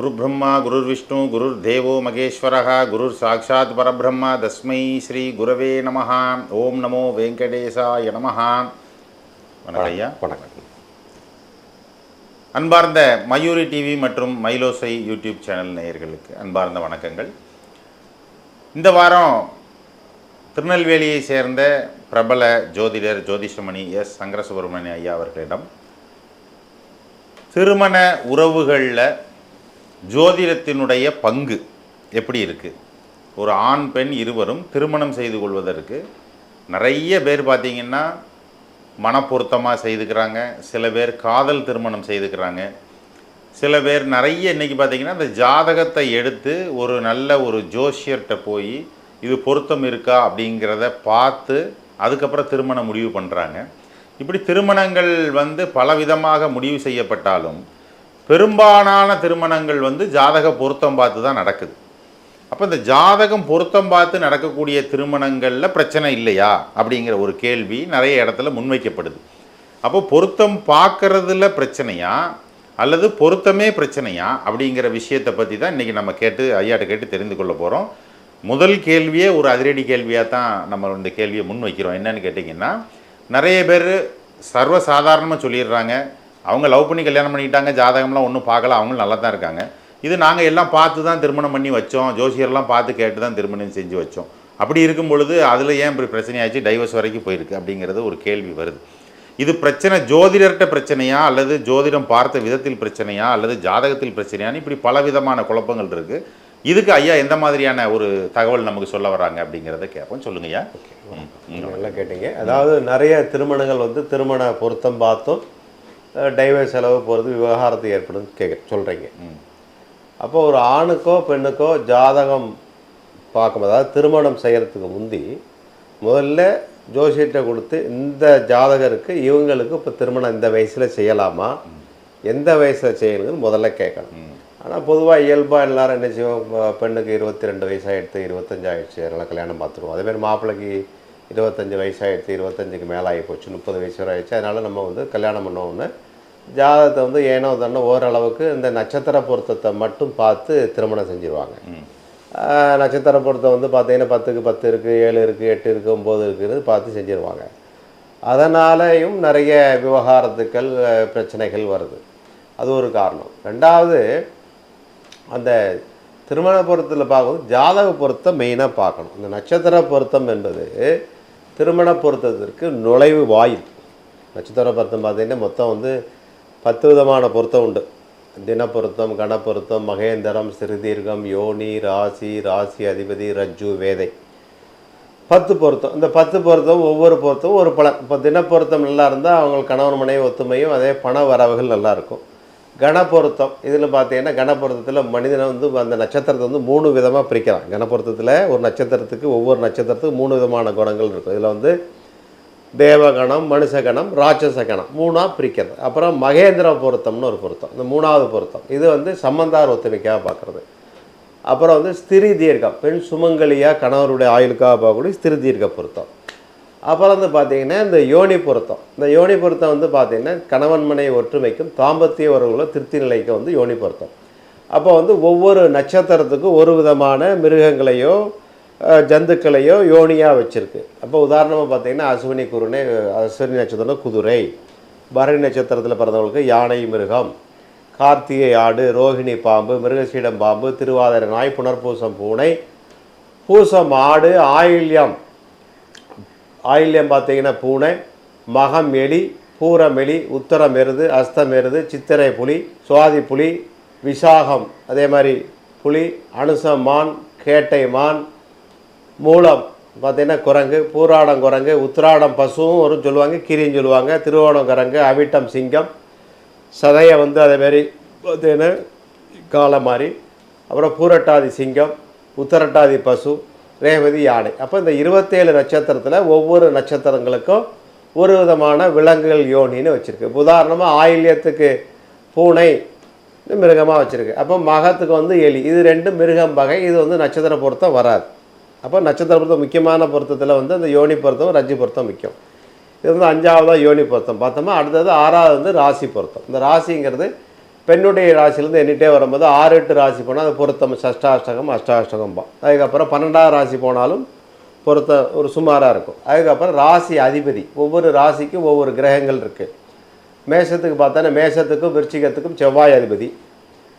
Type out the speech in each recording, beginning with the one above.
குரு பிரம்மா குருர் விஷ்ணு குருர் தேவோ மகேஸ்வரः குருர் சாட்சாத் பரபிரம்ம தஸ்மை ஸ்ரீ குரவே நமஹ. ஓம் நமோ வெங்கடேசாய வணக்கம் ஐயா. வணக்கம். அன்பார்ந்த மயூரி டிவி மற்றும் மயிலோசை யூடியூப் சேனல் நேயர்களுக்கு அன்பார்ந்த வணக்கங்கள். இந்த வாரம் திருநெல்வேலியை சேர்ந்த பிரபல ஜோதிடர் ஜோதிஷமணி எஸ். சங்கரசுப்ரமணிய ஐயா அவர்களிடம் திருமண உறவுகளில் ஜோதிடத்தினுடைய பங்கு எப்படி இருக்குது ஒரு ஆண் பெண் இருவரும் திருமணம் செய்து கொள்வதற்கு நிறைய பேர் பார்த்தீங்கன்னா மனப்பொருத்தமாக செய்துக்கிறாங்க. சில பேர் காதல் திருமணம் செய்துக்கிறாங்க. சில பேர் நிறைய இன்றைக்கி பார்த்தீங்கன்னா இந்த ஜாதகத்தை எடுத்து ஒரு நல்ல ஒரு ஜோஷியர்கிட்ட போய் இது பொருத்தம் இருக்கா அப்படிங்கிறத பார்த்து அதுக்கப்புறம் திருமணம் முடிவு பண்ணுறாங்க இப்படி திருமணங்கள் வந்து பலவிதமாக முடிவு செய்யப்பட்டாலும் பெரும்பாலான திருமணங்கள் வந்து ஜாதக பொருத்தம் பார்த்து தான் நடக்குது. அப்போ இந்த ஜாதகம் பொருத்தம் பார்த்து நடக்கக்கூடிய திருமணங்களில் பிரச்சனை இல்லையா? அப்படிங்கிற ஒரு கேள்வி நிறைய இடத்துல முன்வைக்கப்படுது. அப்போ பொருத்தம் பார்க்கறதுல பிரச்சனையா? அல்லது பொருத்தமே பிரச்சனையா? அப்படிங்கிற விஷயத்தை பற்றி தான் இன்றைக்கி நம்ம கேட்டு ஐயாட்ட கேட்டு தெரிந்து கொள்ள போகிறோம் முதல் கேள்வியே ஒரு அதிரடி கேள்வியாக தான் நம்ம இந்த கேள்வியை முன் வைக்கிறோம் என்னன்னு கேட்டிங்கன்னா நிறைய பேர் சர்வசாதாரணமாக சொல்லிடுறாங்க. அவங்க லவ் பண்ணி கல்யாணம் பண்ணிக்கிட்டாங்க ஜாதகம்லாம் ஒன்றும் பார்க்கல அவங்களும் நல்லா தான் இருக்காங்க. இது நாங்கள் எல்லாம் பார்த்து தான் திருமணம் பண்ணி வச்சோம். ஜோசியர்லாம் பார்த்து கேட்டு தான் திருமணம் செஞ்சு வச்சோம். அப்படி இருக்கும் பொழுது அதில் ஏன் இப்படி பிரச்சனையாச்சு? டைவர்ஸ் வரைக்கும் போயிருக்கு அப்படிங்கிறது ஒரு கேள்வி வருது. இது பிரச்சனை ஜோதிடர்கிட்ட பிரச்சனையா? அல்லது ஜோதிடம் பார்த்த விதத்தில் பிரச்சனையா? அல்லது ஜாதகத்தில் பிரச்சனையான்னு இப்படி பல விதமான குழப்பங்கள் இருக்குது இதுக்கு ஐயா எந்த மாதிரியான ஒரு தகவல் நமக்கு சொல்ல வராங்க அப்படிங்கிறத கேட்போம். சொல்லுங்க ஐயா. ம், நல்லா கேட்டீங்க. அதாவது நிறைய திருமணங்கள் வந்து திருமண பொருத்தம் பார்த்தும். டைவர்ஸ் செலவு போகிறது விவகாரத்து ஏற்படும் கேட்க சொல்கிறீங்க. அப்போ ஒரு ஆணுக்கோ பெண்ணுக்கோ ஜாதகம் பார்க்கும் அதாவது திருமணம் செய்கிறதுக்கு முந்தி முதல்ல ஜோசியத்தை கொடுத்து இந்த ஜாதகருக்கு இவங்களுக்கு இப்போ திருமணம் இந்த வயசில் செய்யலாமா? எந்த வயசில் செய்யணும்னு முதல்ல கேட்கணும். ஆனால் பொதுவாக இயல்பாக எல்லாரும் என்ன செய்வோம்? பெண்ணுக்கு இருபத்தி ரெண்டு வயசாகிடுத்து இருபத்தஞ்சு ஆயிடுச்சு அதனால் கல்யாணம் பார்த்துருவோம். அதேமாதிரி மாப்பிள்ளைக்கு இருபத்தஞ்சு வயசாகிடுச்சு இருபத்தஞ்சுக்கு மேலே ஆகி போச்சு முப்பது வயசு வரை ஆயிடுச்சு. அதனால் நம்ம வந்து கல்யாணம் பண்ணோன்னு ஜாதகத்தை வந்து ஏனோ தானோ ஓரளவுக்கு இந்த நட்சத்திர பொருத்தத்தை மட்டும் பார்த்து திருமணம் செஞ்சுருவாங்க. நட்சத்திர பொருத்தம் வந்து பார்த்தீங்கன்னா பத்துக்கு பத்து இருக்குது ஏழு இருக்குது எட்டு இருக்குது ஒம்பது இருக்குன்னு பார்த்து செஞ்சுருவாங்க. அதனாலேயும் நிறைய விவகாரத்துக்கள் பிரச்சனைகள் வருது. அது ஒரு காரணம். ரெண்டாவது அந்த திருமண பொருத்தத்தில் பார்க்கும்போது ஜாதக பொருத்தம் மெயினாக பார்க்கணும். இந்த நட்சத்திர பொருத்தம் என்பது திருமண பொருத்தத்திற்கு நுழைவு வாயில். நட்சத்திர பொருத்தம் பார்த்தீங்கன்னா மொத்தம் வந்து பத்து விதமான பொருத்தம் உண்டு. தினப்பொருத்தம் கணப்பொருத்தம் மகேந்திரம் சிறுதீர்க்கம் யோனி ராசி ராசி அதிபதி ரஜ்ஜு வேதை. பத்து பொருத்தம். இந்த பத்து பொருத்தம் ஒவ்வொரு பொருத்தம் ஒரு பலன். இப்போ தினப்பொருத்தம் நல்லா இருந்தால் அவங்களுக்கு கணவன் மனைவி ஒத்துமையும் அதே பண வரவுகள் நல்லா இருக்கும். கணப்பொருத்தம் இதில் பார்த்தீங்கன்னா கணப்பொருத்தத்தில் மனிதனை வந்து அந்த நட்சத்திரத்தை வந்து மூணு விதமாக பிரிக்கலாம். கணப்பொருத்தத்தில் ஒரு நட்சத்திரத்துக்கு ஒவ்வொரு நட்சத்திரத்துக்கும் மூணு விதமான குணங்கள் இருக்கும். இதில் வந்து தேவகணம் மனுஷகணம் ராட்சச கணம் மூணாக பிரிக்கிறது. அப்புறம் மகேந்திர பொருத்தம்னு ஒரு பொருத்தம். இந்த மூணாவது பொருத்தம். இது வந்து சம்பந்தார் ஒத்துமைக்காக பார்க்குறது. அப்புறம் வந்து ஸ்திரி தீர்க்கம். பெண் சுமங்கலியாக கணவருடைய ஆயுளுக்காக பார்க்கக்கூடிய ஸ்திரி தீர்க்க பொருத்தம். அப்புறம் வந்து பார்த்தீங்கன்னா இந்த யோனி பொருத்தம். இந்த யோனி பொருத்தம் வந்து பார்த்திங்கன்னா கணவன் மனை ஒற்றுமைக்கும் தாம்பத்திய உறவுகளை திருப்தி நிலைக்கும் வந்து யோனி பொருத்தம். அப்போ வந்து ஒவ்வொரு நட்சத்திரத்துக்கும் ஒரு விதமான மிருகங்களையோ ஜந்துக்களையோ யோனியாக வச்சுருக்கு. அப்போ உதாரணமாக பார்த்தீங்கன்னா அஸ்வினி குருனே அஸ்வினி நட்சத்திரம் குதிரை பரணி நட்சத்திரத்தில் பிறந்தவங்களுக்கு யானை மிருகம் கார்த்திகை ஆடு ரோகிணி பாம்பு மிருகசீடம் பாம்பு திருவாதிரை நாய் புனர்பூசம் பூனை பூசம் ஆடு ஆயில்யம். ஆயில்யம் பார்த்தீங்கன்னா பூனை மகம் எலி பூரம் எலி உத்தரம் எருது அஸ்தம் எருது சித்திரை புலி சுவாதி புலி விசாகம் அதே மாதிரி புலி அனுசம் மான் கேட்டை மான் மூலம் பார்த்திங்கன்னா குரங்கு பூராடம் குரங்கு உத்திராடம் பசுவும் வரும் சொல்லுவாங்க கீரின்னு சொல்லுவாங்க திருவோணம் குரங்கு அவிட்டம் சிங்கம் சதையை வந்து அதேமாரி பார்த்தீங்கன்னா காலை மாதிரி அப்புறம் பூரட்டாதி சிங்கம் உத்தரட்டாதி பசு ரேவதி யானை. அப்போ இந்த இருபத்தேழு நட்சத்திரத்தில் ஒவ்வொரு நட்சத்திரங்களுக்கும் ஒரு விதமான விலங்குகள் யோனின்னு வச்சுருக்கு. உதாரணமாக ஆயில்யத்துக்கு பூனை மிருகமாக வச்சுருக்கு. அப்போ மகத்துக்கு வந்து எலி. இது ரெண்டும் மிருகம் வகை. இது வந்து நட்சத்திர பொருத்தம் வராது. அப்போ நட்சத்திர பொருத்தம் முக்கியமான பொருத்தத்தில் வந்து அந்த யோனி பொருத்தம் ரஜ்ஜி பொருத்தம் முக்கியம். இது வந்து அஞ்சாவதாக யோனி பொருத்தம். பார்த்தோமா அடுத்தது ஆறாவது வந்து ராசி பொருத்தம். இந்த ராசிங்கிறது பெண்ணுடைய ராசியிலேருந்து எண்ணிட்டே வரும்போது ஆறு எட்டு ராசி போனால் அது பொருத்தம் சஷ்டாஷ்டகம் அஷ்டாஷ்டகம் அதுக்கப்புறம் பன்னெண்டாவது ராசி போனாலும் பொருத்த ஒரு சுமாராக இருக்கும். அதுக்கப்புறம் ராசி அதிபதி. ஒவ்வொரு ராசிக்கும் ஒவ்வொரு கிரகங்கள் இருக்குது மேஷத்துக்கு பார்த்தோன்னா மேஷத்துக்கும் விருச்சிகத்துக்கும் செவ்வாய் அதிபதி.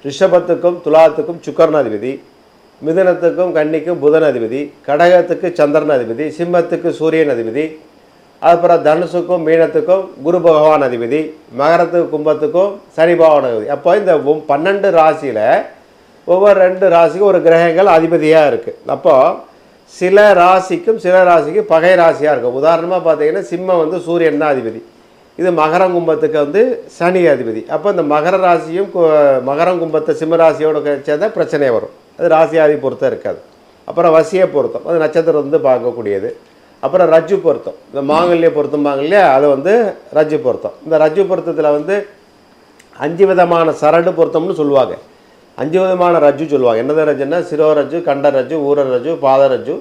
ரிஷபத்துக்கும் துலாத்துக்கும் சுக்கரன் அதிபதி. மிதுனத்துக்கும் கன்னிக்கும் புதன் அதிபதி கடகத்துக்கு சந்திரன் அதிபதி சிம்மத்துக்கு சூரியன் அதிபதி அப்புறம் தனுசுக்கும் மீனத்துக்கும் குரு பகவான் அதிபதி மகரத்துக்கு கும்பத்துக்கும் சனி பகவான் அதிபதி. அப்போ இந்த பன்னெண்டு ராசியில் ஒவ்வொரு ரெண்டு ராசிக்கும் ஒரு கிரகங்கள் அதிபதியாக இருக்குது அப்போது சில ராசிக்கும் சில ராசிக்கும் பகை ராசியாக இருக்கும். உதாரணமாக பார்த்தீங்கன்னா சிம்மம் வந்து சூரியன் தான் அதிபதி. இது மகரம் கும்பத்துக்கு வந்து சனி அதிபதி. அப்போ இந்த மகர ராசியும் மகரம் கும்பத்தை சிம்ம ராசியோட சேர்ந்தா பிரச்சனை வரும். அது ராசியாதி பொருத்தம் இருக்காது. அப்புறம் வசிய பொருத்தம் அது நட்சத்திரம் வந்து பார்க்கக்கூடியது. அப்புறம் ரஜ்ஜு பொருத்தம் இந்த மாங்கல்ய பொருத்தம்பாங்க இல்லையா அது வந்து ரஜ்ஜு பொருத்தம். இந்த ரஜ்ஜு பொருத்தத்தில் வந்து அஞ்சு விதமான சரடு பொருத்தம்னு சொல்லுவாங்க. அஞ்சு விதமான ரஜ்ஜு சொல்லுவாங்க. என்னது ரஜ்ஜுன்னா சிரோ ரஜ்ஜு கண்ட ரஜ்ஜு ஊர ரஜ்ஜு பாத ரஜ்ஜு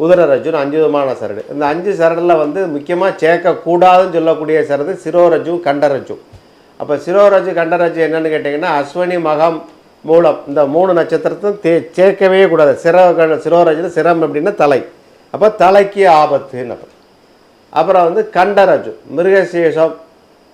உதர ரஜ்ஜுன்னு அஞ்சு விதமான சரடு. இந்த அஞ்சு சரடில் வந்து முக்கியமாக சேர்க்கக்கூடாதுன்னு சொல்லக்கூடிய சரடு சிரோரஜு கண்டரஜு அப்போ சிரோரஜு கண்டரஜு என்னென்னு கேட்டிங்கன்னா அஸ்வினி மகம் மூலம் இந்த மூணு நட்சத்திரத்தையும் தே சேர்க்கவே கூடாது. சிர சிரோரஜில் சிரம் அப்படின்னா தலை. அப்போ தலைக்கு ஆபத்துன்னு அர்த்தம். அப்புறம் வந்து கண்டரஜு மிருகசீஷம்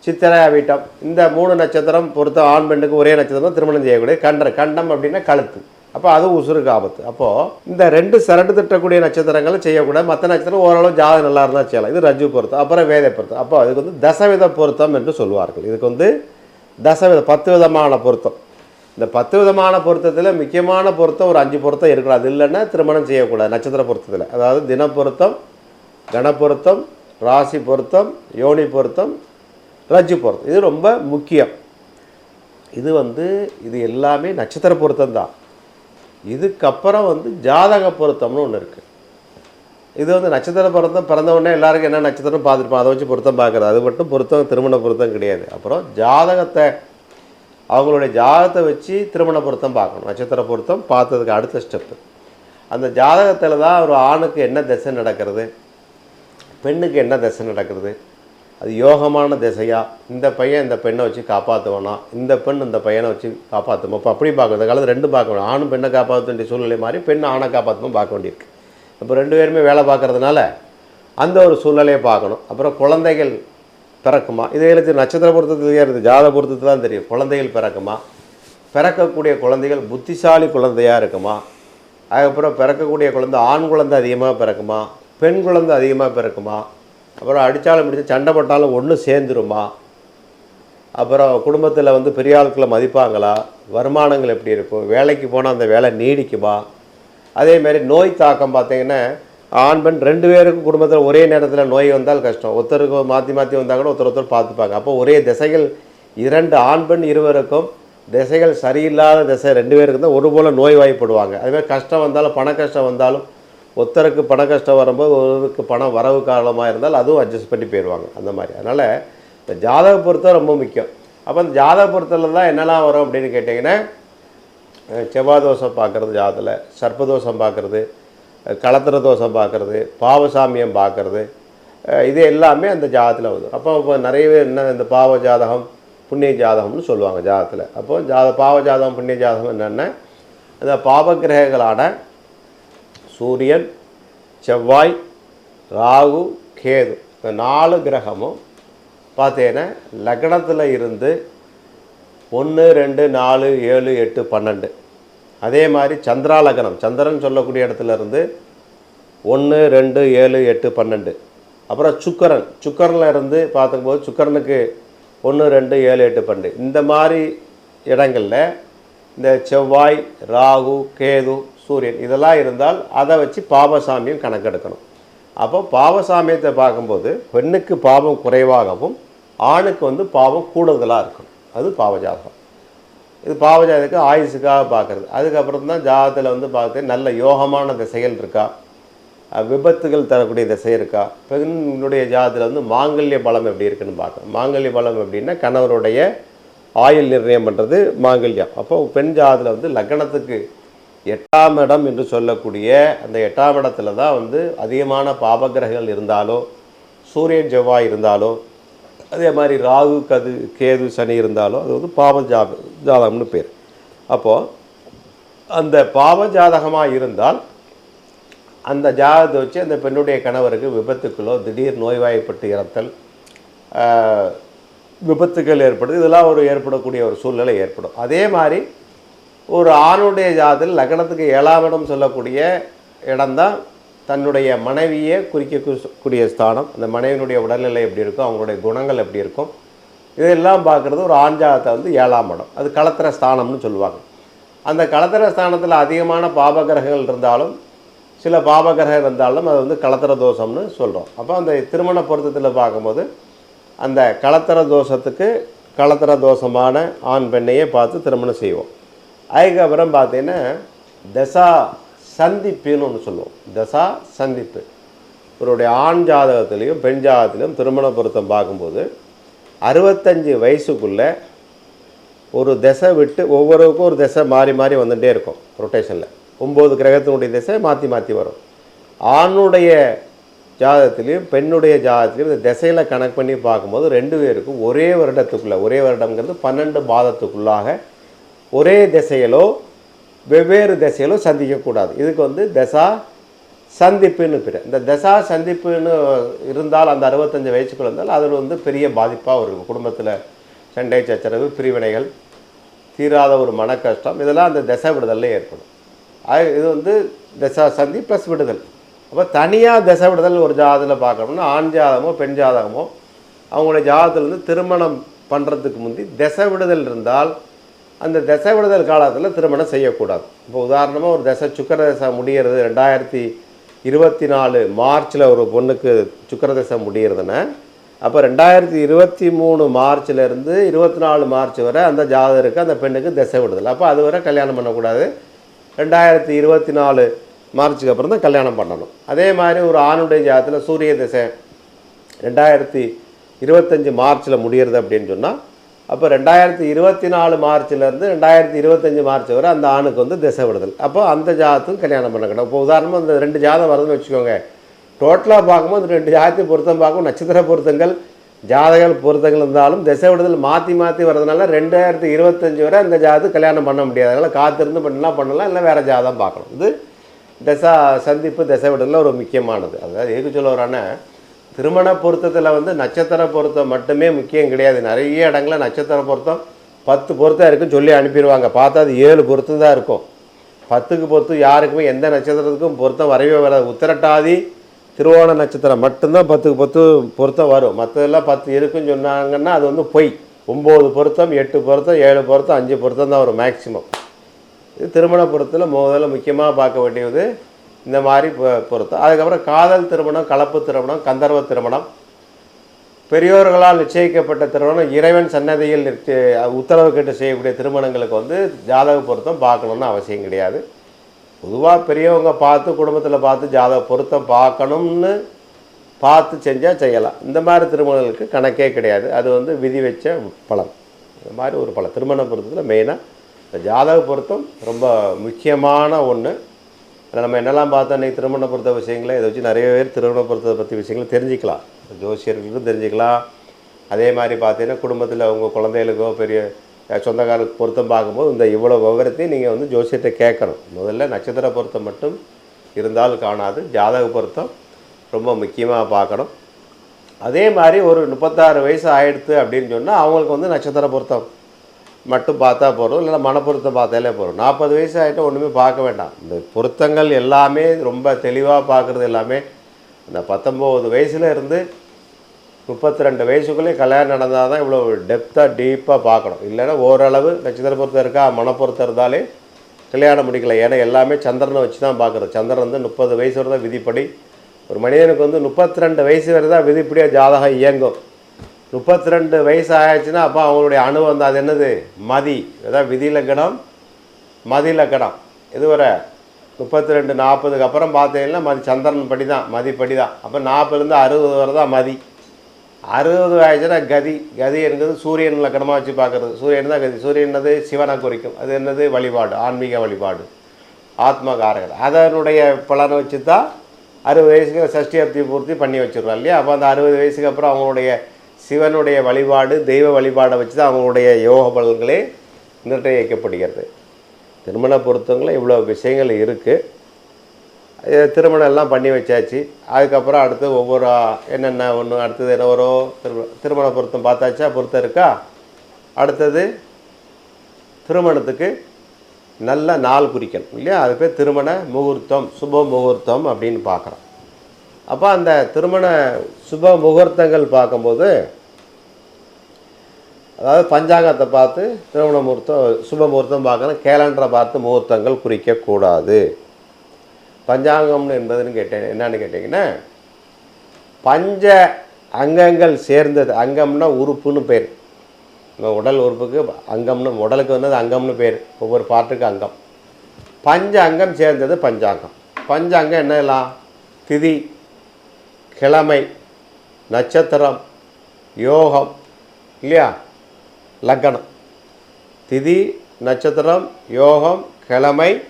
சித்திராவீட்டம் இந்த மூணு நட்சத்திரம் பொறுத்த ஆண் பெண்ணுக்கு ஒரே நட்சத்திரம் திருமணம் செய்யக்கூடிய கண்டர் கண்டம் அப்படின்னா கழுத்து. அப்போ அது உசுருக்கு ஆபத்து. அப்போது இந்த ரெண்டு சரண்டு திட்டக்கூடிய நட்சத்திரங்களை செய்யக்கூடாது. மற்ற நட்சத்திரம் ஓரளவு ஜாதகம் நல்லா இருந்தால் செய்யலாம். இது ரஜு பொருத்தம். அப்புறம் வேத பொருத்தம். அப்போ அதுக்கு வந்து தசவித பொருத்தம் என்று சொல்லுவார்கள் இதுக்கு வந்து தசவித பத்து விதமான பொருத்தம். இந்த பத்து விதமான பொருத்தத்தில் முக்கியமான பொருத்தம் ஒரு அஞ்சு பொருத்தம் இருக்கணும். அது இல்லைன்னா திருமணம் செய்யக்கூடாது நட்சத்திர பொருத்தத்தில். அதாவது தின பொருத்தம் கண பொருத்தம் ராசி பொருத்தம் யோனி பொருத்தம் ரஜ்ஜு பொருத்தம். இது ரொம்ப முக்கியம். இது வந்து இது எல்லாமே நட்சத்திர பொருத்தம் தான் இதுக்கப்புறம் வந்து ஜாதக பொருத்தம்னு ஒன்று இருக்குது இது வந்து நட்சத்திர பொருத்தம் பிறந்தவொடனே எல்லாருக்கும் என்ன நட்சத்திரம் பார்த்துருப்போம் அதை வச்சு பொருத்தம் பார்க்குறது. அது மட்டும் பொருத்தம் திருமண பொருத்தம் கிடையாது. அப்புறம் ஜாதகத்தை அவங்களுடைய ஜாதகத்தை வச்சு திருமண பொருத்தம் பார்க்கணும். நட்சத்திர பொருத்தம் பார்த்ததுக்கு அடுத்த ஸ்டெப்பு அந்த ஜாதகத்தில் தான் ஒரு ஆணுக்கு என்ன திசை நடக்கிறது? பெண்ணுக்கு என்ன திசை நடக்கிறது? அது யோகமான திசையா? இந்த பையன் இந்த பெண்ணை வச்சு காப்பாற்றுவானா இந்த பெண் இந்த பையனை வச்சு காப்பாற்றுமா இப்போ அப்படி பார்க்கணும் இந்த காலத்தில் பார்க்க வேண்டும் ஆணும் பெண்ணை காப்பாற்ற வேண்டிய சூழ்நிலை மாதிரி பெண் ஆணை காப்பாற்றணும் பார்க்க வேண்டியிருக்கு. இப்போ ரெண்டு பேருமே வேலை பார்க்குறதுனால அந்த ஒரு சூழ்நிலையை பார்க்கணும். அப்புறம் குழந்தைகள் பிறக்குமா? இதே எழுத்து நட்சத்திர பொருத்தத்தில் இருக்குது ஜாத பொருத்தத்தில் தான் தெரியும். குழந்தைகள் பிறக்குமா? பிறக்கக்கூடிய குழந்தைகள் புத்திசாலி குழந்தையாக இருக்குமா? அதுக்கப்புறம் பிறக்கக்கூடிய குழந்தை ஆண் குழந்தை அதிகமாக பிறக்குமா? பெண் குழந்தை அதிகமாக பிறக்குமா? அப்புறம் அடித்தாலும் பிடிச்சி சண்டை போட்டாலும் ஒன்று சேர்ந்துருமா? அப்புறம் குடும்பத்தில் வந்து பெரிய ஆட்களை மதிப்பாங்களா? வருமானங்கள் எப்படி இருக்கும்? வேலைக்கு போனால் அந்த வேலை நீடிக்குமா? அதேமாரி நோய் தாக்கம் பார்த்திங்கன்னா ஆண் பெண் ரெண்டு பேருக்கும் குடும்பத்தில் ஒரே நேரத்தில் நோய் வந்தால் கஷ்டம். ஒருத்தருக்கு மாற்றி மாற்றி வந்தால் கூட ஒருத்தர் ஒருத்தர் பார்த்துப்பாங்க. அப்போ ஒரே திசைகள் இரண்டு ஆண் பெண் இருவருக்கும் திசைகள் சரியில்லாத திசை ரெண்டு பேருக்கு தான் ஒரு போல் நோய் அதுமாதிரி கஷ்டம் வந்தாலும் பண கஷ்டம் வந்தாலும் ஒருத்தருக்கு பண கஷ்டம் வரும்போது ஒருவருக்கு பணம் வரவு காலமாக இருந்தால் அதுவும் அட்ஜஸ்ட் பண்ணி போயிடுவாங்க. அந்த மாதிரி. அதனால் இந்த ஜாதக பொருத்தம் ரொம்ப முக்கியம். அப்போ அந்த ஜாதக பொருத்தத்தில் தான் என்னெல்லாம் வரும் அப்படின்னு கேட்டிங்கன்னா செவ்வாய் தோஷம் பார்க்குறது ஜாதத்தில் சர்ப்பதோஷம் பார்க்குறது களத்திர தோஷம் பார்க்குறது பாவசாமியம் பார்க்குறது இது எல்லாமே அந்த ஜாதத்தில் வருது அப்போ இப்போ நிறைய பேர் என்ன இந்த பாவ ஜாதகம் புண்ணிய ஜாதகம்னு சொல்லுவாங்க ஜாதத்தில். அப்போது ஜாத பாவ ஜாதகம் புண்ணிய ஜாதகம் என்னென்னா? அந்த பாவகிரகங்களான சூரியன் செவ்வாய் ராகு கேது இந்த நாலு கிரகமும் பார்த்தீங்கன்னா லக்னத்தில் இருந்து ஒன்று ரெண்டு நாலு ஏழு எட்டு பன்னெண்டு. அதே மாதிரி சந்திராலகனம் சந்திரன் சொல்லக்கூடிய இடத்துல இருந்து ஒன்று ரெண்டு ஏழு எட்டு பன்னெண்டு. அப்புறம் சுக்கரன். சுக்கரனில் இருந்து பார்த்துக்கும்போது சுக்கரனுக்கு ஒன்று ரெண்டு ஏழு எட்டு பன்னெண்டு. இந்த மாதிரி இடங்களில் இந்த செவ்வாய் ராகு கேது சூரியன் இதெல்லாம் இருந்தால் அதை வச்சு பாபசாமியும் கணக்கெடுக்கணும். அப்போ பாவசாமியத்தை பார்க்கும்போது பெண்ணுக்கு பாவம் குறைவாகவும் ஆணுக்கு வந்து பாவம் கூடுதலாக இருக்கணும். அது பாவஜாதகம். இது பாவஜாதத்துக்கு ஆயுசுக்காக பார்க்குறது. அதுக்கப்புறம் தான் ஜாதகத்தில் வந்து பார்த்து நல்ல யோகமான திசைகள் இருக்கா? விபத்துகள் தரக்கூடிய திசை இருக்கா? பெண்ணுடைய ஜாதத்தில் வந்து மாங்கல்ய பலம் எப்படி இருக்குன்னு பார்க்கணும். மாங்கல்ய பலம் எப்படின்னா கணவருடைய ஆயுள் நிர்ணயம் பண்ணுறது மாங்கல்யம். அப்போ பெண் ஜாதத்தில் வந்து லக்னத்துக்கு எட்டாம் இடம் என்று சொல்லக்கூடிய அந்த எட்டாம் இடத்துல தான் வந்து அதிகமான பாபகிரகங்கள் இருந்தாலோ சூரியன் செவ்வாய் இருந்தாலோ அதே மாதிரி ராகு கது கேது சனி இருந்தாலும் அது வந்து பாவ ஜாத ஜாதகம்னு பேர். அப்போது அந்த பாவ ஜாதகமாக இருந்தால் அந்த ஜாதகத்தை வச்சு அந்த பெண்ணுடைய கணவருக்கு விபத்துக்களோ திடீர் நோய்வாய்ப்பட்டு இறத்தல் விபத்துக்கள் ஏற்படுது இதெல்லாம் ஒரு ஏற்படக்கூடிய ஒரு சூழ்நிலை ஏற்படும். அதே மாதிரி ஒரு ஆணுடைய ஜாதத்தில் லக்னத்துக்கு ஏழாம் இடம் சொல்லக்கூடிய இடம்தான் தன்னுடைய மனைவியை குறிக்கக்கூடிய ஸ்தானம் அந்த மனைவியினுடைய உடல்நிலை எப்படி இருக்கும் அவங்களுடைய குணங்கள் எப்படி இருக்கும் இதெல்லாம் பார்க்குறது ஒரு ஆண் வந்து ஏழாம் இடம். அது களத்திர ஸ்தானம்னு சொல்லுவாங்க. அந்த களத்திர ஸ்தானத்தில் அதிகமான பாபகிரகங்கள் இருந்தாலும் சில பாபகிரகம் இருந்தாலும் அது வந்து களத்திர தோஷம்னு சொல்கிறோம் அப்போ அந்த திருமண பொருத்தத்தில் பார்க்கும்போது அந்த களத்திர தோஷத்துக்கு களத்திர தோஷமான ஆண் பெண்ணையே பார்த்து திருமணம் செய்வோம். அதுக்கப்புறம் பார்த்தீங்கன்னா தசா சந்திப்புன்னு ஒன்று சொல்லுவோம். தசா சந்திப்பு. இவருடைய ஆண் ஜாதகத்திலையும் பெண் ஜாதகத்திலையும் திருமண பொருத்தம் பார்க்கும்போது அறுபத்தஞ்சு வயசுக்குள்ளே ஒரு திசை விட்டு ஒவ்வொருக்கும் ஒரு திசை மாறி மாறி வந்துகிட்டே இருக்கும் ரொட்டேஷனில் ஒம்பது கிரகத்தினுடைய திசை மாற்றி மாற்றி வரும். ஆணுடைய ஜாதகத்திலையும் பெண்ணுடைய ஜாதகத்திலையும் இந்த திசையில் கணக்கு பண்ணி பார்க்கும்போது ரெண்டு பேருக்கும் ஒரே வருடத்துக்குள்ளே ஒரே வருடங்கிறது பன்னெண்டு மாதத்துக்குள்ளாக ஒரே திசையிலோ வெவ்வேறு திசையிலும் சந்திக்கக்கூடாது. இதுக்கு வந்து தசா சந்திப்புன்னு பேர். இந்த தசா சந்திப்புன்னு இருந்தால் அந்த அறுபத்தஞ்சு வயசுக்குள்ள இருந்தால் அதில் வந்து பெரிய பாதிப்பாக இருக்கும் குடும்பத்தில் சண்டை சச்சரவு பிரிவினைகள் தீராத ஒரு மன கஷ்டம் இதெல்லாம் அந்த தசை விடுதலில் ஏற்படும். இது வந்து தசா சந்தி ப்ளஸ் விடுதல். அப்போ தனியாக தசை விடுதல் ஒரு ஜாதத்தில் பார்க்கணும்னா ஆண் ஜாதகமோ பெண் ஜாதகமோ அவங்களுடைய ஜாதகத்தில் வந்து திருமணம் பண்ணுறதுக்கு முந்தி தசை விடுதல் இருந்தால் அந்த தசை விடுதல் காலத்தில் திருமணம் செய்யக்கூடாது. இப்போ உதாரணமாக ஒரு தசை சுக்கர தசை முடிகிறது ரெண்டாயிரத்தி இருபத்தி நாலு மார்ச்சில் ஒரு பொண்ணுக்கு சுக்கர தசை முடிகிறதுன்னா அப்போ ரெண்டாயிரத்தி இருபத்தி மூணு மார்ச்லேருந்து இருபத்தி நாலு மார்ச் வரை அந்த ஜாதகருக்கு அந்த பெண்ணுக்கு திசை விடுதல். அப்போ அது வரை கல்யாணம் பண்ணக்கூடாது. ரெண்டாயிரத்தி இருபத்தி நாலு மார்ச்சுக்கு அப்புறம் தான் கல்யாணம் பண்ணணும். அதே மாதிரி ஒரு ஆணுடைய ஜாதத்தில் சூரிய திசை ரெண்டாயிரத்தி இருபத்தஞ்சி மார்ச்சில் முடிகிறது அப்படின்னு சொன்னால் அப்போ ரெண்டாயிரத்தி இருபத்தி நாலு மார்ச்லேருந்து ரெண்டாயிரத்தி இருபத்தஞ்சி மார்ச் வரை அந்த ஆணுக்கு வந்து திசை விடுதல். அப்போ அந்த ஜாதத்துக்கும் கல்யாணம் பண்ணக்கணும் இப்போ உதாரணமாக இந்த ரெண்டு ஜாதம் வருதுன்னு வச்சுக்கோங்க. டோட்டலாக பார்க்கும்போது இந்த ரெண்டு ஜாதத்தையும் பொருத்தம் பார்க்கும். நட்சத்திர பொருத்தங்கள் ஜாதகங்கள் பொருத்தங்கள் இருந்தாலும் திசை விடுதல் மாற்றி மாற்றி வர்றதுனால ரெண்டாயிரத்தி இருபத்தஞ்சி வரை அந்த ஜாதத்து கல்யாணம் பண்ண முடியாது. அதனால் காத்திருந்து பண்ணலாம் பண்ணலாம் இல்லை வேறு ஜாதம் பார்க்கணும். இது திசா சந்திப்பு திசை விடுதலில் ஒரு முக்கியமானது. அதாவது எதுக்கு சொல்ல வரானே திருமண பொருத்தத்தில் வந்து நட்சத்திர பொருத்தம் மட்டுமே முக்கியம் கிடையாது. நிறைய இடங்களில் நட்சத்திர பொருத்தம் பத்து பொருத்தம் இருக்குன்னு சொல்லி அனுப்பிடுவாங்க. பார்த்தா அது ஏழு பொருத்தம் தான் இருக்கும். பத்துக்கு பொருத்தம் யாருக்குமே எந்த நட்சத்திரத்துக்கும் பொருத்தம் வரவே வராது. உத்திரட்டாதி திருவோண நட்சத்திரம் மட்டும்தான் பத்துக்கு பத்து பொருத்தம் வரும். மற்றதெல்லாம் பத்து இருக்குன்னு சொன்னாங்கன்னா அது வந்து பொய். ஒம்பது பொருத்தம் எட்டு பொருத்தம் ஏழு பொருத்தம் அஞ்சு பொருத்தம் தான் வரும் மேக்சிமம் இது திருமண பொருத்தத்தில் முதல்ல முக்கியமாக பார்க்க வேண்டியது இந்த மாதிரி பொறுத்து. அதுக்கப்புறம் காதல் திருமணம் கலப்பு திருமணம் கந்தர்வ திருமணம். பெரியோர்களால் நிச்சயிக்கப்பட்ட திருமணம் இறைவன் சன்னதியில் நிறுத்தி உத்தரவு கேட்டு செய்யக்கூடிய திருமணங்களுக்கு வந்து ஜாதக பொருத்தம் பார்க்கணுன்னு அவசியம் கிடையாது. பொதுவாக பெரியவங்க பார்த்து குடும்பத்தில் பார்த்து ஜாதக பொருத்தம் பார்க்கணும்னு பார்த்து செஞ்சால் செய்யலாம். இந்த மாதிரி திருமணங்களுக்கு கணக்கே கிடையாது. அது வந்து விதி வச்ச பலம் இந்த மாதிரி ஒரு பல திருமண பொருத்தத்தில் மெயினாக இந்த ஜாதக பொருத்தம் ரொம்ப முக்கியமான ஒன்று நம்ம என்னெல்லாம் பார்த்தோம் இன்னைக்கு திருமண பொருத்த விஷயங்களை இதை வச்சு நிறைய பேர் திருமண பொருத்தத்தை பற்றி விஷயங்களை தெரிஞ்சுக்கலாம். ஜோசியர்களுக்கும் தெரிஞ்சுக்கலாம். அதே மாதிரி பார்த்தீங்கன்னா குடும்பத்தில் அவங்க குழந்தைகளுக்கோ பெரிய சொந்தக்காரருக்கு பொருத்தம் பார்க்கும்போது இந்த இவ்வளோ விவரத்தையும் நீங்கள் வந்து ஜோசியத்தை கேட்கணும். முதல்ல நட்சத்திர பொருத்தம் மட்டும் இருந்தால் காணாது. ஜாதக பொருத்தம் ரொம்ப முக்கியமாக பார்க்கணும். அதே மாதிரி ஒரு முப்பத்தாறு வயசு ஆயிடுத்து அப்படின்னு சொன்னால் அவங்களுக்கு வந்து நட்சத்திர பொருத்தம் மட்டும் பார்த்தா போகிறோம் இல்லைன்னா மனப்பொருத்தம் பார்த்தாலே போகிறோம் நாற்பது வயசு ஆகிட்டால் ஒன்றுமே பார்க்க வேண்டாம். இந்த பொருத்தங்கள் எல்லாமே ரொம்ப தெளிவாக பார்க்குறது எல்லாமே இந்த பத்தொம்போது வயசுல இருந்து முப்பத்தி ரெண்டு வயசுக்குள்ளே கல்யாணம் நடந்தால் தான் இவ்வளோ டெப்த்தாக டீப்பாக பார்க்கணும். இல்லைன்னா ஓரளவு நட்சத்திர பொருத்தம் இருக்கா மனப்பொருத்தம் இருந்தாலே கல்யாணம் முடிக்கல. ஏன்னா எல்லாமே சந்திரனை வச்சு தான் பார்க்குறது. சந்திரன் வந்து முப்பது வயசு வரை தான் விதிப்படி ஒரு மனிதனுக்கு வந்து முப்பத்தி ரெண்டு வயசு வரை தான் விதிப்படியாக ஜாதகம் இயங்கும். முப்பத்தி ரெண்டு வயசு ஆயாச்சுன்னா அப்போ அவங்களுடைய அணு வந்து அது என்னது? மதி. அதான் விதி லக்கணம் மதி லக்கணம் இதுவரை முப்பத்தி ரெண்டு நாற்பதுக்கு அப்புறம் பார்த்தீங்கன்னா மதி சந்திரன் படி தான் மதிப்படி தான் அப்போ நாற்பதுலேருந்து அறுபது வரை தான் மதி. அறுபது ஆயிடுச்சுன்னா கதி. கதி என்கிறது சூரியன் லக்கணமாக வச்சு பார்க்குறது. சூரியன் தான் கதி. சூரியன் என்னது? சிவனை குறிக்கும். அது என்னது? வழிபாடு ஆன்மீக வழிபாடு. ஆத்மகாரகர். அதனுடைய பலனை வச்சு தான் அறுபது வயசுக்கு சஷ்டி அப்தி பூர்த்தி பண்ணி வச்சிடுறோம் இல்லையா? அப்போ அந்த அறுபது வயசுக்கு அப்புறம் அவங்களுடைய சிவனுடைய வழிபாடு தெய்வ வழிபாடை வச்சு தான் அவங்களுடைய யோக பலன்களே நிர்ணயிக்கப்படுகிறது. திருமண பொருத்தங்களில் இவ்வளோ விஷயங்கள் இருக்குது திருமணம் எல்லாம் பண்ணி வச்சாச்சு. அதுக்கப்புறம் அடுத்து ஒவ்வொரு என்னென்ன ஒன்று அடுத்தது என்ன வரும்? திருமண பொருத்தம் பார்த்தாச்சா? பொருத்தம் இருக்கா? அடுத்தது திருமணத்துக்கு நல்ல நாள் குறிக்கணும் இல்லையா? அது பேர் திருமண முகூர்த்தம் சுப முகூர்த்தம் அப்படின்னு பார்க்குறோம். அப்போ அந்த திருமண சுப முகூர்த்தங்கள் பார்க்கும்போது அதாவது பஞ்சாங்கத்தை பார்த்து திருமண முகூர்த்தம் சுப முகூர்த்தம் பார்க்கணும். கேலண்டரை பார்த்து முகூர்த்தங்கள் குறிக்கக்கூடாது. பஞ்சாங்கம் என்பதுன்னு கேட்டேன். என்னன்னு கேட்டிங்கன்னா பஞ்ச அங்கங்கள் சேர்ந்தது. அங்கம்னா உறுப்புன்னு பேர். நம்ம உடல் உறுப்புக்கு அங்கம்னு உடலுக்கு வந்தது அங்கம்னு பேர். ஒவ்வொரு பார்ட்டுக்கு அங்கம். பஞ்ச அங்கம் சேர்ந்தது பஞ்சாங்கம். பஞ்சாங்கம் என்னலாம் திதி கிழமை நட்சத்திரம் யோகம் இல்லையா? லக்கணம். திதி நட்சத்திரம் யோகம் கிழமை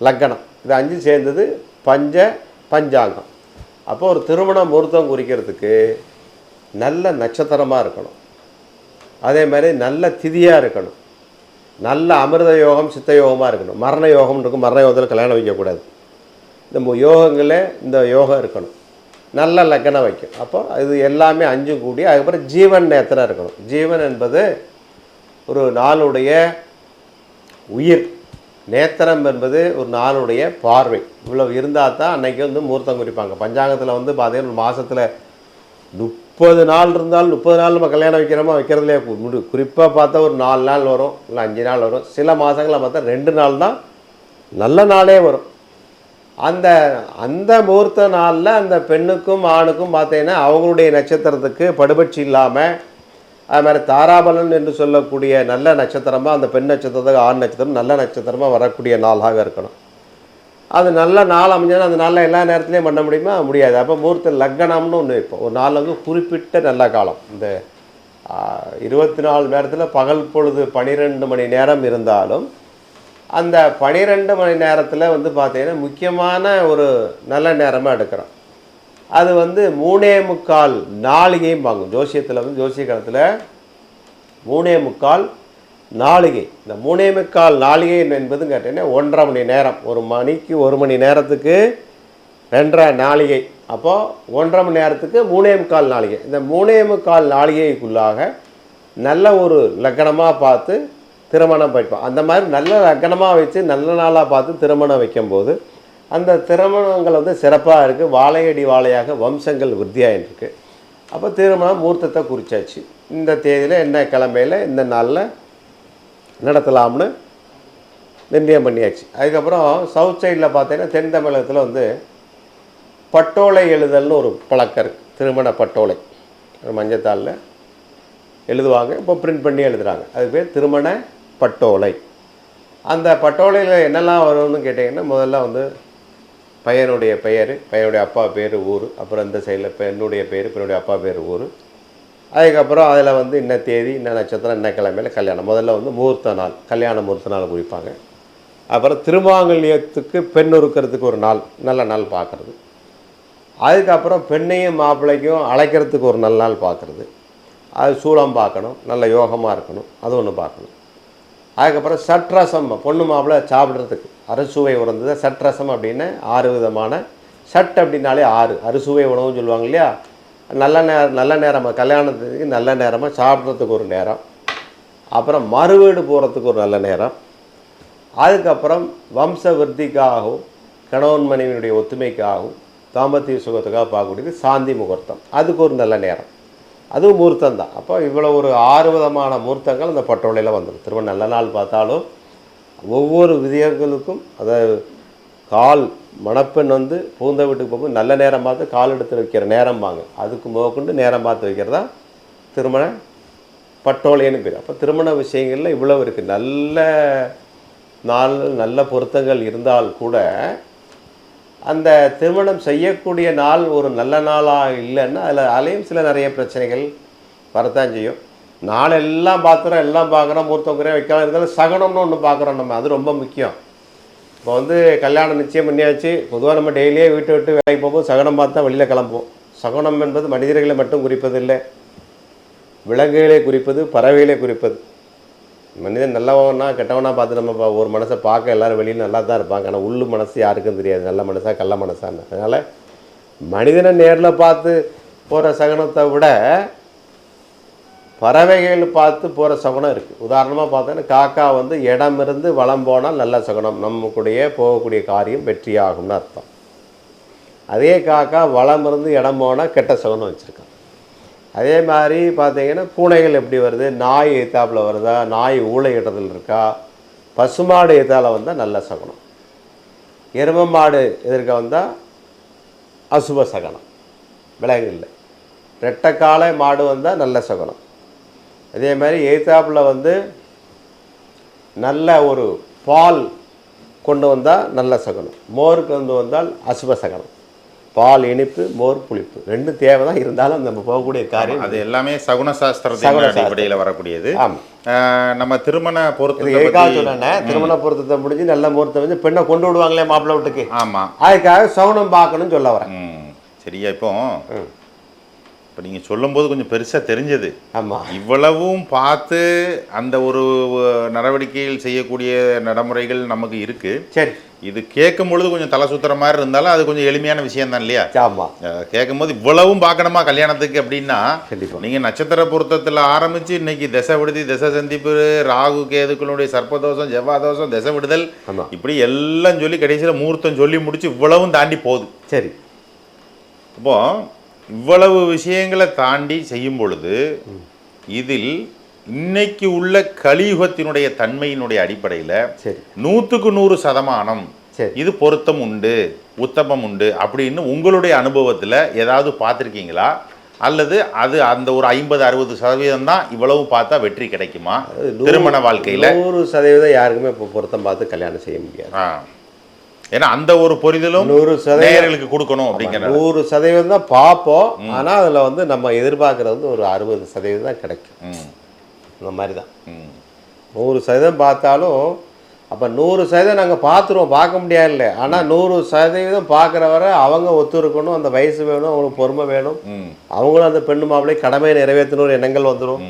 லக்கணம். இது அஞ்சு சேர்ந்தது பஞ்ச பஞ்சாங்கம். அப்போ ஒரு திருமண முகூர்த்தம் குறிக்கிறதுக்கு நல்ல நட்சத்திரமாக இருக்கணும். அதே மாதிரி நல்ல திதியாக இருக்கணும். நல்ல அமிர்த யோகம் சித்த யோகமாக இருக்கணும். மரண யோகம் இருக்கும். மரண யோகத்தில் கல்யாணம் வைக்கக்கூடாது. இந்த மு- யோகங்களில் இந்த யோகம் இருக்கணும். நல்ல லக்கணம் வைக்கும். அப்போ இது எல்லாமே அஞ்சும் கூடி அதுக்கப்புறம் ஜீவன் நேத்திரம் இருக்கணும். ஜீவன் என்பது ஒரு நாளுடைய உயிர். நேத்திரம் என்பது ஒரு நாளுடைய பார்வை. இவ்வளோ இருந்தால் தான் அன்னைக்கு வந்து முகூர்த்தம் குறிப்பாங்க. பஞ்சாங்கத்தில் வந்து பார்த்தீங்கன்னா ஒரு மாதத்தில் முப்பது நாள் இருந்தாலும் முப்பது நாள் நம்ம கல்யாணம் வைக்கிறோமா? வைக்கிறதுலே முடி குறிப்பாக பார்த்தா ஒரு நாலு நாள் வரும் இல்லை அஞ்சு நாள் வரும். சில மாதங்களில் பார்த்தா ரெண்டு நாள் தான் நல்ல நாளே வரும். அந்த அந்த முகூர்த்த நாளில் அந்த பெண்ணுக்கும் ஆணுக்கும் பார்த்தீங்கன்னா அவங்களுடைய நட்சத்திரத்துக்கு படுபட்சி இல்லாமல் அது மாதிரி தாராபலன் என்று சொல்லக்கூடிய நல்ல நட்சத்திரமாக அந்த பெண் நட்சத்திரத்துக்கு ஆண் நட்சத்திரம் நல்ல நட்சத்திரமாக வரக்கூடிய நாளாக இருக்கணும். அது நல்ல நாள் அமைஞ்சாலும் அந்த நாளில் எல்லா நேரத்துலையும் பண்ண முடியுமா? முடியாது. அப்போ முகூர்த்த லக்னம்னு ஒன்று இப்போ ஒரு நாள் வந்து குறிப்பிட்ட நல்ல காலம். இந்த இருபத்தி நாலு நேரத்தில் பகல் பொழுது பனிரெண்டு மணி நேரம் இருந்தாலும் அந்த பனிரெண்டு மணி நேரத்தில் வந்து பார்த்தீங்கன்னா முக்கியமான ஒரு நல்ல நேரமாக எடுக்கிறோம். அது வந்து மூணே முக்கால் நாளிகையும் வாங்கும். ஜோசியத்தில் வந்து ஜோசிய காலத்தில் மூணே முக்கால் நாளிகை. இந்த மூணே முக்கால் நாளிகை என்பது கேட்டிங்கன்னா ஒன்றரை மணி நேரம். ஒரு மணிக்கு ஒரு மணி நேரத்துக்கு ரெண்டரை நாளிகை. அப்போது ஒன்றரை மணி நேரத்துக்கு மூணே முக்கால் நாளிகை. இந்த மூணே முக்கால் நாளிகைக்குள்ளாக நல்ல ஒரு லக்கணமாக பார்த்து திருமணம் வைப்போம் அந்த மாதிரி நல்ல லக்கணமாக வச்சு நல்ல நாளாக பார்த்து திருமணம் வைக்கும்போது அந்த திருமணங்கள் வந்து சிறப்பாக இருக்குது வாழையடி வாழையாக வம்சங்கள் விருத்தியாயின்னுருக்கு அப்போ திருமணம் முகூர்த்தத்தை குறிச்சாச்சு. இந்த தேதியில் என்ன கிழமையில் இந்த நாளில் நடத்தலாம்னு நிர்ணயம் பண்ணியாச்சு. அதுக்கப்புறம் சவுத் சைடில் பார்த்தீங்கன்னா தென் தமிழகத்தில் வந்து பட்டோலை எழுதல்னு ஒரு பழக்கம் இருக்குது திருமண பட்டோலை. ஒரு மஞ்சத்தாளில் எழுதுவாங்க. இப்போ பிரிண்ட் பண்ணி எழுதுகிறாங்க அது பேர் திருமண பட்டோலை. அந்த பட்டோலையில் என்னெல்லாம் வரும்னு கேட்டிங்கன்னா முதல்ல வந்து பையனுடைய பெயர் பையனுடைய அப்பா பேர் ஊர் அப்புறம் இந்த சைடில் பெண்ணுடைய பேர் பெண்ணுடைய அப்பா பேர் ஊர். அதுக்கப்புறம் அதில் வந்து இன்ன தேதி இன்ன நட்சத்திரம் இன்ன கிழமையில் கல்யாணம். முதல்ல வந்து முகூர்த்த நாள் கல்யாண முகூர்த்த நாள் குறிப்பாங்க. அப்புறம் திருமாங்கல்யத்துக்கு பெண் உருக்கிறதுக்கு ஒரு நாள் நல்ல நாள் பார்க்குறது அதுக்கப்புறம் பெண்ணையும் மாப்பிள்ளைக்கும் அழைக்கிறதுக்கு ஒரு நல்ல நாள் பார்க்குறது அது சூளம் பார்க்கணும் நல்ல யோகமாக இருக்கணும் அது ஒன்று பார்க்கணும். அதுக்கப்புறம் சட்ரசம் பொண்ணு மாப்பிள்ளை சாப்பிட்றதுக்கு. அறுசுவை உறந்தது சட்ரசம் அப்படின்னு ஆறு விதமான. சட் அப்படின்னாலே ஆறு. அறுசுவை உணவுன்னு சொல்லுவாங்க இல்லையா? நல்ல நேரம் நல்ல நேரமாக கல்யாணத்துக்கு நல்ல நேரமாக சாப்பிட்றதுக்கு ஒரு நேரம். அப்புறம் மறுவீடு போகிறதுக்கு ஒரு நல்ல நேரம். அதுக்கப்புறம் வம்ச விருத்திக்காகவும் கணவன் மனைவியினுடைய ஒத்துமைக்காகவும் தாம்பத்திய சுகத்துக்காக பார்க்கக்கூடியது சாந்தி முகூர்த்தம். அதுக்கு ஒரு நல்ல நேரம். அதுவும் மூர்த்தம் தான் அப்போ இவ்வளோ ஒரு ஆறு விதமான முகூர்த்தங்கள் அந்த பட்டோலையில் வந்துடும் திரும்ப நல்ல நாள் பார்த்தாலும் ஒவ்வொரு விதியர்களுக்கும் அதை கால் மணப்பெண் வந்து பூந்த வீட்டுக்கு போகும்போது நல்ல நேரம் பார்த்து கால் எடுத்து வைக்கிற நேரம் வாங்க. அதுக்கு முதற்கொண்டு நேரம் பார்த்து வைக்கிறதா திருமண பட்டோலைன்னு பேர். அப்போ திருமண விஷயங்களில் இவ்வளவு இருக்குது நல்ல நாள் நல்ல பொருத்தங்கள் இருந்தால் கூட அந்த திருமணம் செய்யக்கூடிய நாள் ஒரு நல்ல நாளாக இல்லைன்னா அதில் அலையும் சில நிறைய பிரச்சனைகள் வரத்தான் செய்யும். நாளெல்லாம் பார்த்துறோம் எல்லாம் பார்க்குறோம் மூர்த்தங்கிறேன் வைக்கலாம் இருந்தாலும் சகனம்னு ஒன்று பார்க்குறோம் நம்ம. அது ரொம்ப முக்கியம். இப்போ வந்து கல்யாணம் நிச்சயம் பண்ணியாச்சு. பொதுவாக நம்ம டெய்லியே வீட்டை விட்டு வேலைக்கு போகும்போது சகனம் பார்த்து தான் வெளியில் கிளம்புவோம். சகனம் என்பது மனிதர்களை மட்டும் குறிப்பதில்லை. விலங்குகளை குறிப்பது பறவைகளை குறிப்பது. மனிதன் நல்லவனா கெட்டவனா பார்த்து நம்ம பா- ஒரு மனசை பார்க்க எல்லாரும் வெளியில் நல்லா தான் இருப்பாங்க. ஆனால் உள்ளு மனசு யாருக்கும் தெரியாது. நல்ல மனசா கள்ள மனசான்னு. அதனால் மனிதனை நேரில் பார்த்து போகிற சகனத்தை விட பறவைகள் பார்த்து போகிற சகுனம் இருக்குது உதாரணமாக பார்த்தோன்னா காக்கா வந்து இடம் இருந்து வளம் போனால் நல்ல சகுனம். நமக்குடைய போகக்கூடிய காரியம் வெற்றியாகும்னு அர்த்தம். அதே காக்கா வளம் இருந்து இடம் போனால் கெட்ட சகுனம் வச்சுருக்கான். அதே மாதிரி பார்த்தீங்கன்னா பூனைகள் எப்படி வருது? நாய் எத்தாப்பில் வருதா? நாய் ஊழையிடத்தில் இருக்கா? பசுமாடு எத்தால் வந்தால் நல்ல சகுனம். எரும மாடு எதிர்க்க வந்தால் அசுப சகனம். விலங்கு இல்லை. ரெட்டைக்காலை மாடு வந்தால் நல்ல சகுனம். அதே மாதிரி எய்த்தாப்பில் வந்து நல்ல ஒரு பால் கொண்டு வந்தால் நல்ல சகுனம். மோர் கொண்டு வந்தால் அசுப சகனம். பால் இனிப்பு மோர் புளிப்பு. ரெண்டும் தேவை தான் இருந்தாலும் நம்ம போகக்கூடிய காரியம் அது எல்லாமே சகுன சாஸ்திரத்தின். அடிப்படையில் வரக்கூடியது. நம்ம திருமண பொருத்தத்தை எதுக்காக சொன்னேன் திருமண பொருத்தத்தை முடிஞ்சு நல்ல முகூர்த்தம் வந்து பெண்ணை கொண்டு விடுவாங்களே மாப்பிள்ளை வீட்டுக்கு. ஆமா. அதுக்காக சகுனம் பார்க்கணும்னு சொல்ல வரேன். சரியா இப்போ. இப்போ நீங்க சொல்லும்போது கொஞ்சம் பெருசா தெரிஞ்சது. ஆமாம் இவ்வளவும் பார்த்து அந்த ஒரு அஹ், நடவடிக்கைகள் செய்யக்கூடிய நடைமுறைகள் நமக்கு இருக்கு. சரி. இது கேட்கும் பொழுது கொஞ்சம் தலை சுத்துற மாதிரி இருந்தாலும் அது கொஞ்சம் எளிமையான விஷயம் தான் இல்லையா? ஆமாம் கேட்கும் போது இவ்வளவும் பார்க்கணுமா கல்யாணத்துக்கு அப்படின்னா கண்டிப்பா. நீங்க நட்சத்திர பொருத்தத்தில் ஆரம்பிச்சு இன்னைக்கு திசை விடுதி திசை சந்திப்பு ராகு கேதுக்களுடைய சர்ப்பதோஷம் செவ்வாதோஷம் திசை விடுதல். இப்படி எல்லாம் சொல்லி கடைசியில் முகூர்த்தம் சொல்லி முடிச்சு இவ்வளவும் தாண்டி போகுது. சரி. அப்போ இவ்வளவு விஷயங்களை தாண்டி செய்யும் பொழுது இதில் இன்னைக்கு உள்ள கலியுகத்தினுடைய தன்மையினுடைய அடிப்படையில் சரி. நூற்றுக்கு நூறு சதமானம் சரி. இது பொருத்தம் உண்டு உத்தமம் உண்டு அப்படின்னு உங்களுடைய அனுபவத்தில் ஏதாவது பார்த்துருக்கீங்களா? அல்லது அது அந்த ஒரு ஐம்பது அறுபது சதவீதம் தான் இவ்வளவு பார்த்தா வெற்றி கிடைக்குமா? திருமண வாழ்க்கையில்? நூறு சதவீதம் யாருக்குமே இப்போ பொருத்தம் பார்த்து கல்யாணம் செய்ய முடியாது. ஏன்னா அந்த ஒரு புரிதலும் நூறு சதவீதம் நேயர்களுக்கு கொடுக்கணும் அப்படிங்கிற நூறு சதவீதம் தான் பார்ப்போம். ஆனால் அதில் வந்து நம்ம எதிர்பார்க்கறது வந்து ஒரு அறுபது சதவீதம் தான் கிடைக்கும். இந்த மாதிரி தான். நூறு சதவீதம் பார்த்தாலும் அப்போ நூறு சதவீதம் நாங்கள் பார்த்துருவோம் பார்க்க முடியாது இல்லை ஆனால் நூறு சதவீதம் பார்க்குற வரை அவங்க ஒத்து இருக்கணும் அந்த வயசு வேணும் அவங்களுக்கு பொறுமை வேணும். அவங்களும் அந்த பெண்ணு மாப்பிள்ளை கடமையை நிறைவேற்றணும் எண்ணங்கள் வந்துடும்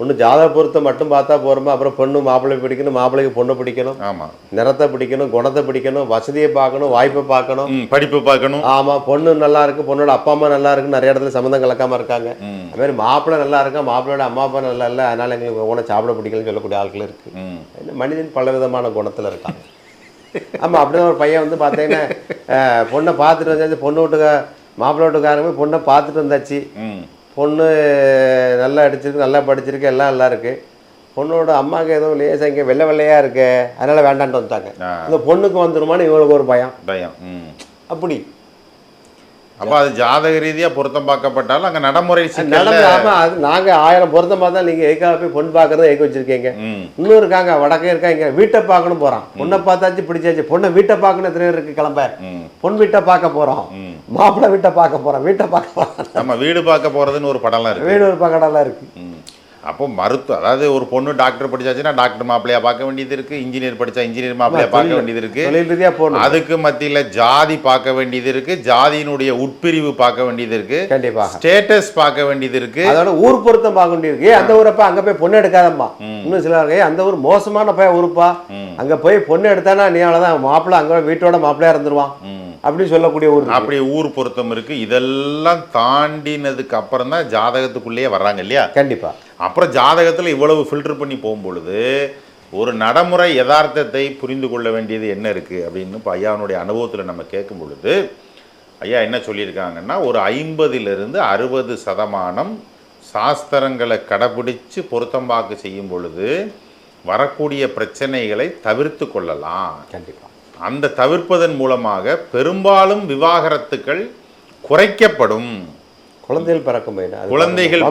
ஒன்று ஜாதக பொருத்தம் மட்டும் பார்த்தா போகிறோமா அப்புறம் பெண்ணு மாப்பிள்ளை பிடிக்கணும் மாப்பிள்ளைக்கு பொண்ணு பிடிக்கணும். ஆமாம் நிறத்தை பிடிக்கணும் குணத்தை பிடிக்கணும் வசதியை பார்க்கணும் வாய்ப்பை பார்க்கணும். படிப்பு பார்க்கணும். ஆமாம் பொண்ணு நல்லா இருக்கு பொண்ணோட அப்பா அம்மா நல்லா இருக்குன்னு நிறைய இடத்துல சம்மந்தம் கலக்காம இருக்காங்க. அது மாதிரி மாப்பிள்ளை நல்லா இருக்கா? மாப்பிள்ளையோட அம்மா அப்பா நல்லா இல்லை அதனால எங்களுக்கு உன சாப்பிட பிடிக்கலன்னு சொல்லக்கூடிய ஆட்கள் இருக்கு. மனிதன் பல விதமான குணத்தில் இருக்காங்க ஆமாம் அப்படிதான் ஒரு பையன் வந்து பார்த்தீங்கன்னா பொண்ணை பார்த்துட்டு வந்தாச்சு பொண்ணு வீட்டுக்கா மாப்பிள்ளை வீட்டுக்காரங்க பொண்ணை பார்த்துட்டு வந்தாச்சு. பொண்ணு நல்லா அடிச்சிருக்கு நல்லா படிச்சிருக்கு எல்லாம் நல்லா இருக்கு. பொண்ணோட அம்மாவுக்கு ஏதோ லேசாக இங்கே வெள்ளை வெள்ளையாக இருக்கு அதனால வேண்டான்ட்டு வந்துட்டாங்க. இந்த பொண்ணுக்கு வந்துருமான்னு இவங்களுக்கு ஒரு பயம். பயம். அப்படி. அப்போ அது ஜாதக ரீதியாக பொருத்தம் பார்க்கப்பட்டாலும் அங்கே நடைமுறை அது நாங்கள் ஆயிரம் பொருத்தம் பார்த்தா நீங்கள் எதுக்காக போய் பொண்ணு பார்க்கறத ஏக்க வச்சிருக்கீங்க. இன்னும் இருக்காங்க வடக்கே இருக்காங்க வீட்டை பார்க்கணும் போகிறான் பொண்ணை பார்த்தாச்சு பிடிச்சாச்சு. பொண்ணை வீட்டை பார்க்கணும் எத்தனை இருக்கு? கிளம்ப. பொண்ணு வீட்டை பார்க்க போகிறோம் ம். மாப்பிள்ளை வீட்டை பார்க்க போகிறோம் வீட்டை பார்க்க போகிறோம் நம்ம வீடு பார்க்க போகிறதுன்னு ஒரு படம்லாம் இருக்கு. வீடு ஒரு பக்கடெல்லாம் இருக்கு. அப்போ மருத்துவ அதாவது ஒரு பொண்ணு டாக்டர் படிச்சாச்சுன்னா டாக்டர் மாப்பிள்ளையா பார்க்க வேண்டியது இருக்கு இன்ஜினியர் படிச்சா இன்ஜினியர் மாப்பிள்ளையா பார்க்க வேண்டியது இருக்கு. தொழில் ரீதியாக போகணும் அதுக்கு மத்தியில ஜாதி பார்க்க வேண்டியது இருக்கு ஜாதியினுடைய உட்பிரிவு பார்க்க வேண்டியது இருக்கு கண்டிப்பாக. ஸ்டேட்டஸ் பார்க்க வேண்டியது இருக்கு. அதோட ஊர் பொருத்தம் பார்க்க வேண்டியிருக்கு ஏய், அந்த ஊரப்பா அங்க போய் பொண்ணு எடுக்காதம்மா? இன்னும் ஏய், அந்த ஊர் மோசமான பையன் ஊருப்பா. அங்க போய் பொண்ணு எடுத்தானா நீ அவ்வளவுதான் மாப்பிள்ளை அங்க வீட்டோட மாப்பிள்ளையா இருந்துருவான். அப்படின்னு சொல்லக்கூடிய ஊர் இருக்கு. அப்படி ஊர் பொருத்தம் இருக்கு. இதெல்லாம் தாண்டினதுக்கு அப்புறம் தான் ஜாதகத்துக்குள்ளேயே வர்றாங்க இல்லையா? கண்டிப்பா. அப்புறம் ஜாதகத்தில் இவ்வளவு ஃபில்டர் பண்ணி போகும்பொழுது ஒரு நடைமுறை யதார்த்தத்தை புரிந்து கொள்ள வேண்டியது என்ன இருக்குது அப்படின்னு இப்போ ஐயாவுடைய அனுபவத்தில் நம்ம கேட்கும் பொழுது ஐயா என்ன சொல்லியிருக்காங்கன்னா ஒரு ஐம்பதிலிருந்து அறுபது சதமானம் சாஸ்திரங்களை கடைபிடிச்சு பொருத்தம்பாக்கு செய்யும் பொழுது வரக்கூடிய பிரச்சனைகளை தவிர்த்து கொள்ளலாம். கண்டிப்பா. அந்த தவிர்ப்பதன் மூலமாக பெரும்பாலும் விவாகரத்துக்கள் குறைக்கப்படும். குழந்தைகள் பிறக்கும் மெயின் குழந்தைகள்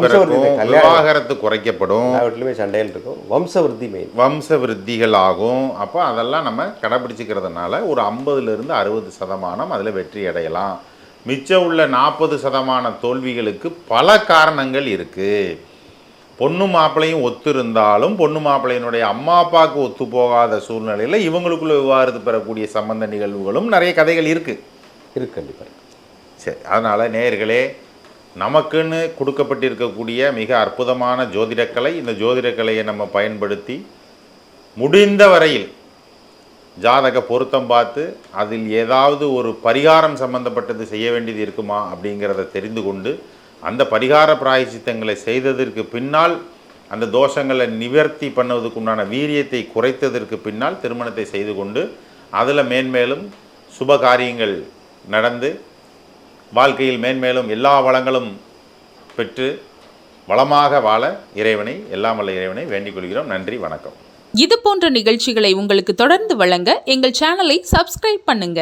விவாகரத்து குறைக்கப்படும். எல்லா வீட்லயுமே சண்டைகள் இருக்கும். வம்சவருத்தி மெயின் வம்ச விருத்திகள் ஆகும். அப்போ அதெல்லாம் நம்ம கடைபிடிச்சிக்கிறதுனால ஒரு ஐம்பதுலேருந்து அறுபது சதமானம் அதில் வெற்றி அடையலாம். மிச்சம் உள்ள நாற்பது சதமான தோல்விகளுக்கு பல காரணங்கள் இருக்குது பொண்ணு மாப்பிள்ளையும் ஒத்து இருந்தாலும் பொண்ணு மாப்பிள்ளையினுடைய அம்மா அப்பாவுக்கு ஒத்து போகாத சூழ்நிலையில் இவங்களுக்குள்ள விவாகரத்து பெறக்கூடிய சம்பந்த நிகழ்வுகளும் நிறைய கதைகள் இருக்குது இருக்கு கண்டிப்பா. இருக்கு. சரி அதனால் நேயர்களே நமக்குன்னு கொடுக்கப்பட்டிருக்கக்கூடிய மிக அற்புதமான ஜோதிடக்கலை இந்த ஜோதிடக்கலையை நம்ம பயன்படுத்தி முடிந்த வரையில் ஜாதக பொருத்தம் பார்த்து அதில் ஏதாவது ஒரு பரிகாரம் சம்பந்தப்பட்டது செய்ய வேண்டியது இருக்குமா அப்படிங்கிறத தெரிந்து கொண்டு அந்த பரிகார பிராயசித்தங்களை செய்ததற்கு பின்னால் அந்த தோஷங்களை நிவர்த்தி பண்ணுவதுக்கு உண்டான வீரியத்தை குறைத்ததற்கு பின்னால் திருமணத்தை செய்து கொண்டு அதில் மேன்மேலும் சுப காரியங்கள் நடந்து வாழ்க்கையில் மேன்மேலும் எல்லா வளங்களும் பெற்று வளமாக வாழ இறைவனை எல்லாம் வல்ல இறைவனை வேண்டிக் கொள்கிறோம். நன்றி வணக்கம். இது போன்ற நிகழ்ச்சிகளை உங்களுக்கு தொடர்ந்து வழங்க எங்கள் சேனலை சப்ஸ்கிரைப் பண்ணுங்க.